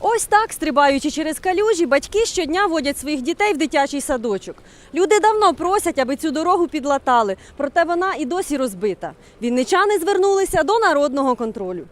ось так, стрибаючи через калюжі, батьки щодня водять своїх дітей в дитячий садочок. Люди давно просять, аби цю дорогу підлатали, проте вона і досі розбита. Вінничани звернулися до народного контролю.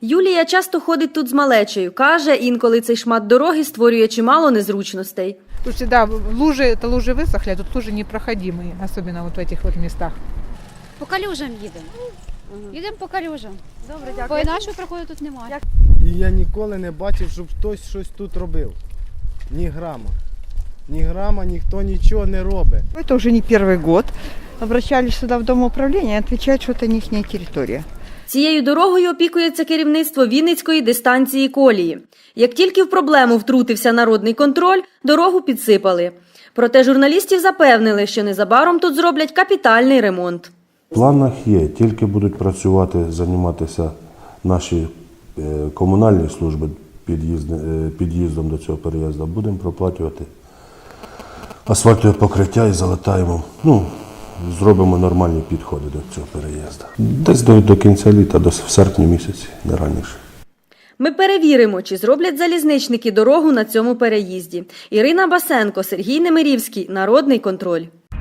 Юлія часто ходить тут з малечею. Каже, інколи цей шмат дороги створює чимало незручностей. Слушайте, да, лужи, это лужи высохли, а тут лужи непроходимые, особенно вот в этих вот местах. По калюжам їдемо. Їдемо по калюжам. Добре, Бо інакшого проходу тут немає. І я ніколи не бачив, щоб хтось щось тут робив. Ні грама. Ні грама, ніхто нічого не робить. Это уже не первый год. Обращались сюда в Дом управления, отвечают, что это не территория. Цією дорогою опікується керівництво Вінницької дистанції колії. Як тільки в проблему втрутився народний контроль, дорогу підсипали. Проте журналістів запевнили, що незабаром тут зроблять капітальний ремонт. В планах є, тільки будуть працювати, займатися наші е, комунальні служби е, під'їздом до цього переїзду. Будемо проплачувати асфальтове покриття і залатаємо. Ну, зробимо нормальні підходи до цього переїзду. Десь до, до кінця літа, до с- в серпні місяці, не раніше. Ми перевіримо, чи зроблять залізничники дорогу на цьому переїзді. Ірина Басенко, Сергій Немирівський, Народний контроль.